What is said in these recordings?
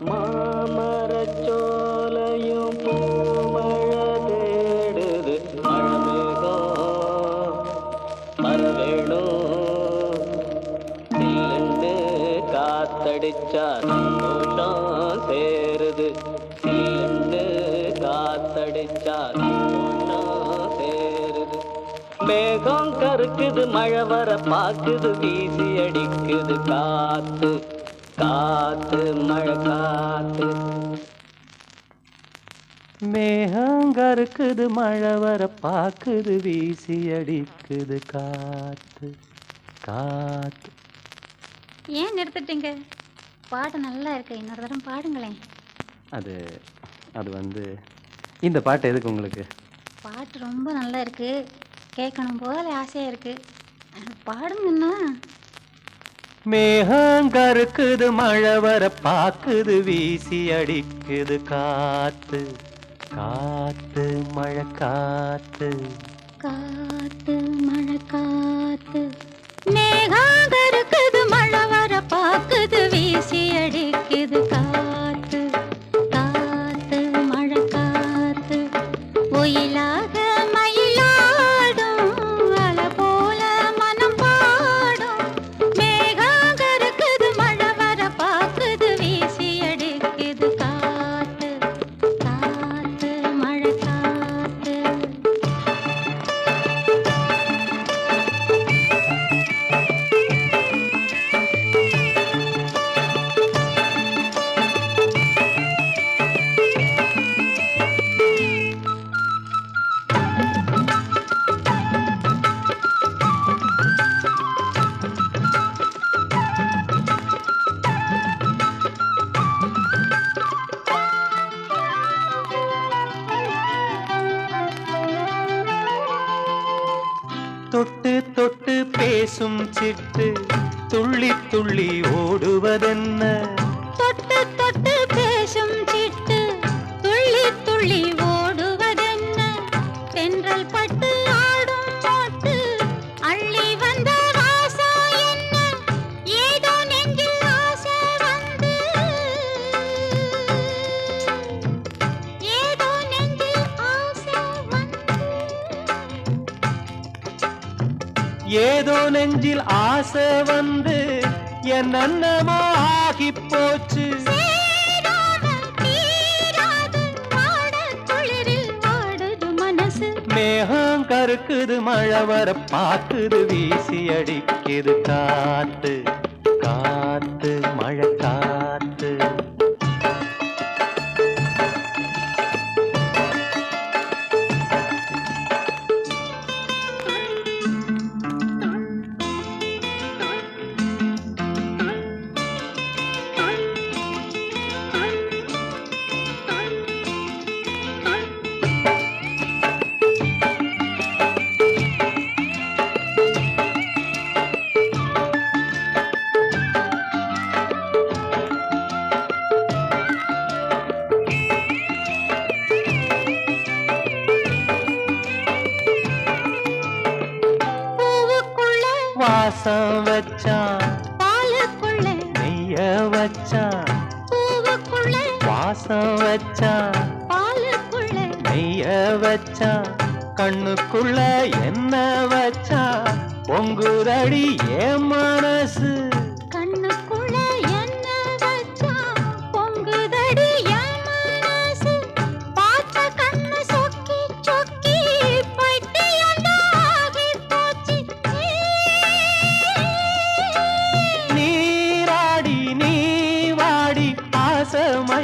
மாமரச்சோலையும் பூமழை தேடுது மழமேகம் வரவேணும் சில்லுண்டு காத்தடிச்சா சந்தோஷம் சேருது. சில்லுண்டு காத்தடிச்சா சந்தோஷம் சேருது. மேகம் கருக்குது மழை வர பாக்குது வீசி அடிக்குது காத்து. காத்து மழை காத்து. மேகங்கருக்குது மழை வர பாக்குது வீசி அடிக்குது காத்து காத்து. ஏன் நிறுத்திட்டீங்க? பாட்டு நல்லா இருக்கு இன்னொரு தரம் பாடுங்களேன். அது அது வந்து இந்த பாட்டு எதுக்கு உங்களுக்கு? பாட்டு ரொம்ப நல்லா இருக்கு. கேட்கணும் போல ஆசையாக இருக்கு. அஹ், பாடுங்கண்ணா மேகங்கருக்குது மழை வர பாக்குது வீசி அடிக்குது காத்து காத்து மழை காத்து. காத்து மழை காத்து. மேகாக மழை வர பாக்குது வீசி அடிக்குது காத்து காத்து மழை காத்து. ஒயிலா தொட்டு தொட்டு பேசும் சிட்டு துள்ளி துள்ளி ஓடுவதென்ன? தொட்டு தொட்டு ஏதோ நெஞ்சில் ஆசை வந்து என் அன்னமோ ஆகி போச்சு மேகம் கருக்குது மழை வர பாக்குது வீசி அடிக்குது காத்து காத்து மழை வாசம் வச்சான் பாலுக்குள்ள. நெய்ய வச்சான் பூவுக்குள்ள. வாசம் வச்சான் பாலுக்குள்ள. நெய்ய வச்சான் கண்ணுக்குள்ள என்ன வச்சான் பொங்குதடி என் மனசு?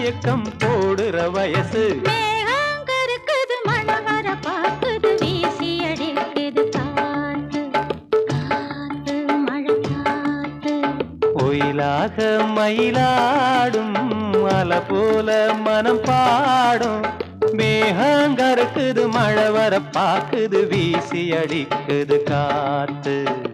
மயக்கம் போடுற வயசு. ஒயிலாக மயிலாடும் அலை போல மனம் பாடும். மேகங்கருக்குது மழை வர பாக்குது வீசி அடிக்குது காத்து.